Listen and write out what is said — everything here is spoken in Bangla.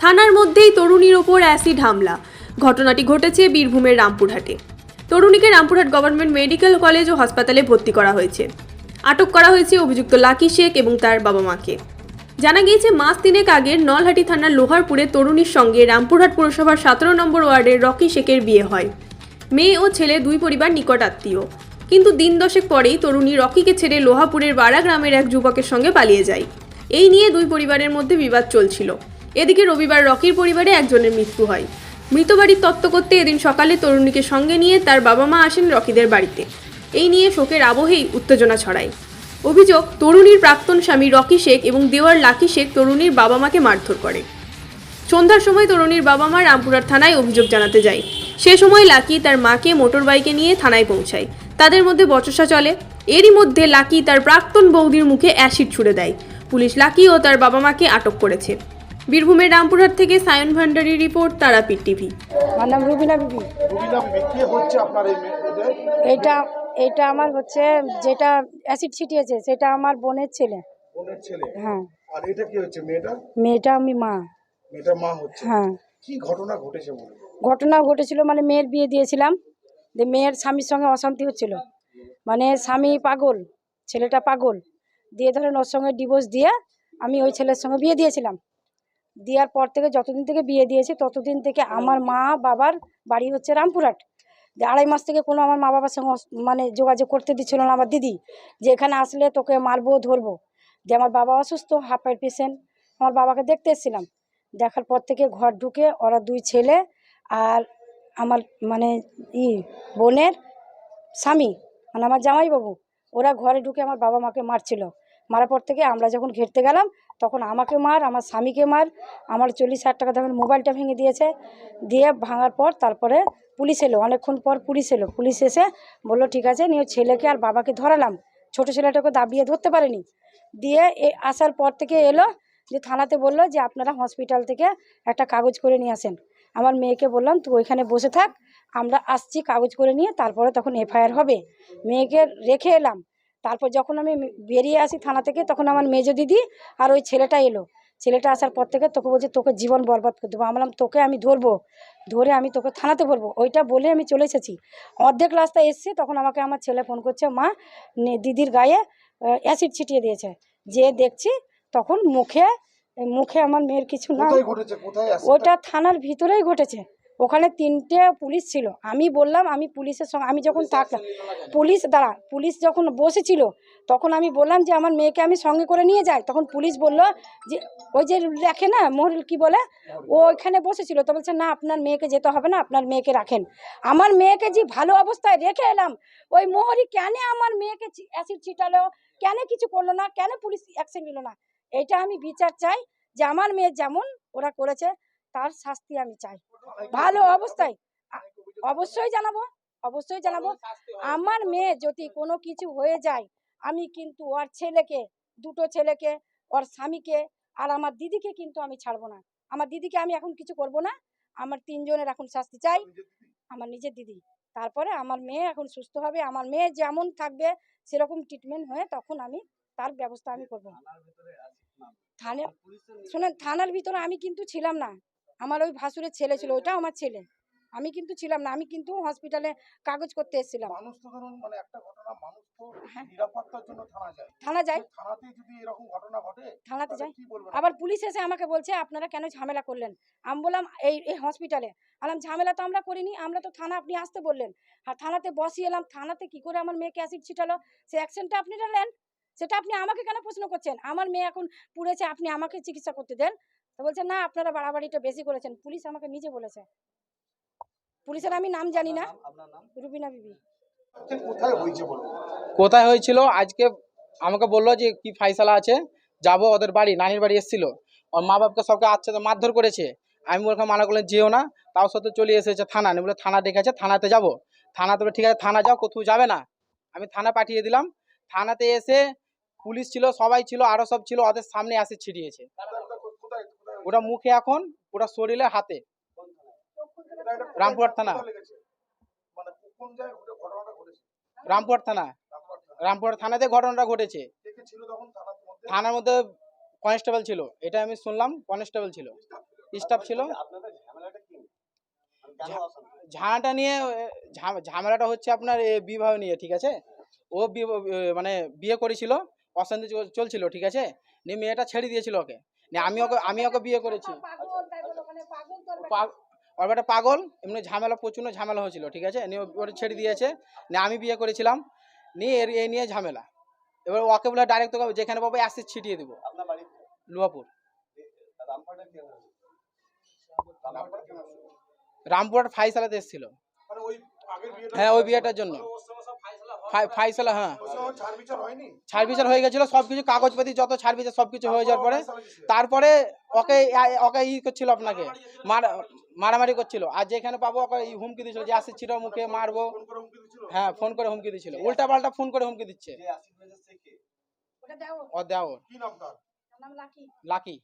থানার মধ্যেই তরুণীর ওপর অ্যাসিড হামলা। ঘটনাটি ঘটেছে বীরভূমের রামপুরহাটে। তরুণীকে রামপুরহাট গভর্নমেন্ট মেডিকেল কলেজ ও হাসপাতালে ভর্তি করা হয়েছে। আটক করা হয়েছে অভিযুক্ত লাকি শেখ এবং তার বাবা মাকে। জানা গিয়েছে, মাস তিনেক আগের নলহাটি থানার লোহারপুরে তরুণীর সঙ্গে রামপুরহাট পুরসভার সতেরো নম্বর ওয়ার্ডের রকি শেখের বিয়ে হয়। মেয়ে ও ছেলে দুই পরিবার নিকট আত্মীয়। কিন্তু দিন দশেক পরেই তরুণী রকিকে ছেড়ে লোহাপুরের বাড়া গ্রামের এক যুবকের সঙ্গে পালিয়ে যায়। এই নিয়ে দুই পরিবারের মধ্যে বিবাদ চলছিল। এদিকে রবিবার রকির পরিবারে একজনের মৃত্যু হয়। মৃত বাড়ির তত্ত্ব করতে এদিন সকালে তরুণীকে সঙ্গে নিয়ে তার বাবা মা আসেন রকিদের বাড়িতে। এই নিয়ে শোকের আবহেই উত্তেজনা ছড়ায়। অভিযোগ, তরুণীর প্রাক্তন স্বামী রকি শেখ এবং দেওয়ার লাকি শেখ তরুণীর বাবা মাকে মারধর করে। সন্ধ্যার সময় তরুণীর বাবা মা রামপুরার থানায় অভিযোগ জানাতে যায়। সে সময় লাকি তার মাকে মোটর বাইকে নিয়ে থানায় পৌঁছায়। তাদের মধ্যে বচসা চলে। এরই মধ্যে লাকি তার প্রাক্তন বৌদির মুখে অ্যাসিড ছুড়ে দেয়। পুলিশ লাকি ও তার বাবা মাকে আটক করেছে। বীরভূমের রামপুরহাট থেকে সায়ন ভান্ডারী রিপোর্ট তারাপীঠ টিভি। আমার নাম রুবিনা বিবি। রুবিনা কে হচ্ছে আপনার এই মেয়ে- এটা? এইটা আমার হচ্ছে যেটা অ্যাসিড ছিটিয়েছে সেটা আমার বোনের ছেলে। বোনের ছেলে? হ্যাঁ। আর এটা কি হচ্ছে মেয়েটা? মেয়েটা আমি মা। মেয়েটার মা হচ্ছে? হ্যাঁ। কি ঘটনা ঘটেছে বলে ঘটনা ঘটেছিল মানে মেয়ের বিয়ে দিয়েছিলাম যে মেয়ের স্বামীর সঙ্গে অশান্তি হচ্ছিল। মানে স্বামী পাগল ছেলেটা পাগল। দিয়ে ধরেন ওর সঙ্গে ডিভোর্স দিয়ে আমি ওই ছেলের সঙ্গে বিয়ে দিয়েছিলাম। দেওয়ার পর থেকে যতদিন থেকে বিয়ে দিয়েছি ততদিন থেকে আমার মা বাবার বাড়ি হচ্ছে রামপুরহাট। যে আড়াই মাস থেকে কোনো আমার মা বাবার সঙ্গে মানে যোগাযোগ করতে দিচ্ছিল না আমার দিদি যে এখানে আসলে তোকে মারবো ধরবো। যে আমার বাবা অসুস্থ হাফ পায়ের পেশেন্ট আমার বাবাকে দেখতে এসেছিলাম। দেখার পর থেকে ঘর ঢুকে ওরা দুই ছেলে আর আমার মানে ই বোনের স্বামী মানে আমার জামাইবাবু ওরা ঘরে ঢুকে আমার বাবা মাকে মারছিল। মারার পর থেকে আমরা যখন ঘেরতে গেলাম তখন আমাকে মার, আমার স্বামীকে মার, আমার চল্লিশ হাজার টাকা দামের মোবাইলটা ভেঙে দিয়েছে। দিয়ে ভাঙার পর তারপরে পুলিশ এলো, অনেকক্ষণ পর পুলিশ এলো। পুলিশ এসে বলল, ঠিক আছে, নিয়ে ছেলেকে আর বাবাকে ধরালাম। ছোট ছেলেটাকে দাবিয়ে ধরতে পারেনি। দিয়ে এ, আসার পর থেকে এলো, যে থানাতে বলল যে, আপনারা হসপিটাল থেকে একটা কাগজ করে নিয়ে আসেন। আমার মেয়েকে বললাম, তুই ওইখানে বসে থাক, আমরা আসছি কাগজ করে নিয়ে, তারপরে তখন এফআইআর হবে। মেয়েকে রেখে এলাম। তারপর যখন আমি বেরিয়ে আসি থানা থেকে তখন আমার মেজো দিদি আর ওই ছেলেটা এলো। ছেলেটা আসার পর থেকে তোকে বলছে তোকে জীবন বরবাদ করে দেবো। আমি বললাম তোকে আমি ধরবো ধরে আমি তোকে থানাতে ভরবো। ওইটা বলে আমি চলে এসেছি। অর্ধেক রাস্তায় এসেছি তখন আমাকে আমার ছেলে ফোন করছে মা দিদির গায়ে অ্যাসিড ছিটিয়ে দিয়েছে। যে দেখছি তখন মুখে মুখে আমার মেয়ের কিছু না ওটা থানার ভিতরেই ঘটেছে। ওখানে তিনটে পুলিশ ছিল। আমি বললাম আমি পুলিশের সঙ্গে আমি যখন থাকলাম পুলিশ দাঁড়া পুলিশ যখন বসেছিল তখন আমি বললাম যে আমার মেয়েকে আমি সঙ্গে করে নিয়ে যাই। তখন পুলিশ বলল যে ওই যে দেখে না মহরিল কি বলে? ও ওইখানে বসেছিল। তো বলছে না আপনার মেয়েকে যেতে হবে না আপনার মেয়েকে রাখেন। আমার মেয়েকে যে ভালো অবস্থায় রেখে এলাম ওই মোহরি কেন আমার মেয়েকে অ্যাসিড ছিটালো? কেন কিছু করল না? কেন পুলিশ অ্যাকশন নিল না? এটা আমি বিচার চাই যে আমার মেয়ে যেমন ওরা করেছে তার শাস্তি আমি চাই। ভালো অবস্থায়। অবশ্যই জানাব অবশ্যই জানাব। আমার মেয়ে যদি কোনো কিছু হয়ে যায়, আমি কিন্তু ওর ছেলেকে, দুটো ছেলেকে, ওর স্বামীকে আর আমার দিদিকে কিন্তু আমি ছাড়বো না। আমার দিদিকে আমি এখন কিছু করব না। আমার তিনজনের এখন শাস্তি চাই। আমার নিজের দিদি। তারপরে আমার মেয়ে এখন সুস্থ হবে। আমার মেয়ে যেমন থাকবে, সেরকম ট্রিটমেন্ট হয়ে তখন আমি তার ব্যবস্থা আমি করব। থানার ভিতরে আমি কিন্তু ছিলাম না। আমার ওই ভাসুরের ছেলে ছিল ওইটাও আমার ছেলে। আমি কিন্তু ছিলাম না আমি কিন্তু হসপিটালে কাগজ করতে এসেছিলাম। মানুষ তো ধরুন মানে একটা ঘটনা মানুষ তো হ্যাঁ। নিরাপত্তার জন্য থানা যায়। থানা থানাতে যদি এরকম ঘটনা ঘটে থানাতে তাহলে যাই আবার পুলিশ এসে আমাকে বলছে আপনারা কেন ঝামেলা করলেন? আমি বললাম এই এই হসপিটালে আলাম ঝামেলা তো আমরা করিনি আমরা তো থানা আপনি আসতে বললেন। আর থানাতে বসিয়ে এলাম থানাতে কি করে আমার মেয়েকে অ্যাসিড ছিটালো? সে অ্যাকশনটা আপনি নিলেন? সেটা আপনি আমাকে কেন প্রশ্ন করছেন? আমার মেয়ে এখন পুড়েছে আপনি আমাকে চিকিৎসা করতে দেন? তো বলছে না আপনারা বাড়াবাড়িটা বেশি করেছেন। পুলিশ আমাকে নিজে বলেছে। পুলিশের আমি নাম জানি না। রুবিনা বিবি। কোথায় হয়েছিল? আজকে আমাকে বলল যে কি ফাইসালা আছে? যাব ওদের বাড়ি। নানির বাড়ি এসেছিল। ওর মা বাপকে সবকে আচ্ছা তো মারধর করেছে। আমি ওরকম মানা করলাম যেও না। তাও সাথে চলে এসেছে থানা। আমি বলে থানা ডেকেছে থানাতে যাব। থানাতে বলে ঠিক আছে থানা যাও কোথাও যাবে না। আমি থানা পাঠিয়ে দিলাম। থানাতে এসে পুলিশ ছিল সবাই ছিল আরও সব ছিল ওদের সামনে আসে কোথায় ওটা মুখে এখন, ওটা শরীরে হাতে। রামপুরহাট থানা। রামপুরহাট থানা। রামপুরহাট থানাতে ঘটনাটা ঘটেছে। থানার মধ্যে কনস্টেবল ছিল, এটা আমি শুনলাম, কনস্টেবল ছিল। স্টাফ ছিল। ঝামেলাটা নিয়ে ঝামেলাটা হচ্ছে আপনার বিবাহ নিয়ে, ঠিক আছে? ও মানে বিয়ে করেছিল, অশান্তি চল- চলছিল, ঠিক আছে? নিয়ে মেয়েটা ছেড়ে দিয়েছিল ওকে। আমি ওকে আমি ওকে বিয়ে করেছি। পা- ওর বেটা পাগল এমনি ঝামেলা প্রচণ্ড ঝামেলা হয়েছিল ঠিক আছে? নিয়ে ও- ওটা ছেড়ে দিয়েছে নিয়ে আমি বিয়ে করেছিলাম নিয়ে এর এই নিয়ে ঝামেলা। এবার ওকে বলে ডাইরেক্ট তোকে যেখানে পাবো অ্যাসিড ছিটিয়ে দেবো। লুয়াপুর রামপুরহাট ফাইসালাতে এসেছিল। মানে ওই আগের বিয়েটা হ্যাঁ ওই বিয়েটার জন্য। ফাইসালা হ্যাঁ। ছাড় বিচার হয়নি? ছাড় বিচার হয়ে গেছিল সবকিছু কাগজপাতি যত ছাড় বিচার সবকিছু হয়ে যাওয়ার পরে তারপরে ওকে ওকে ই করছিল আপনাকে মার- মারামারি করছিল। আর যেখানে পাবো ওকে হুমকি দিচ্ছিল যে আসি ছিল মুখে মারবো। ফোন করে হুমকি দিচ্ছিল হ্যাঁ ফোন করে হুমকি দিচ্ছিল উল্টা পাল্টা ফোন করে হুমকি দিচ্ছে। ও দেওর। কি নাম তার? লাকি।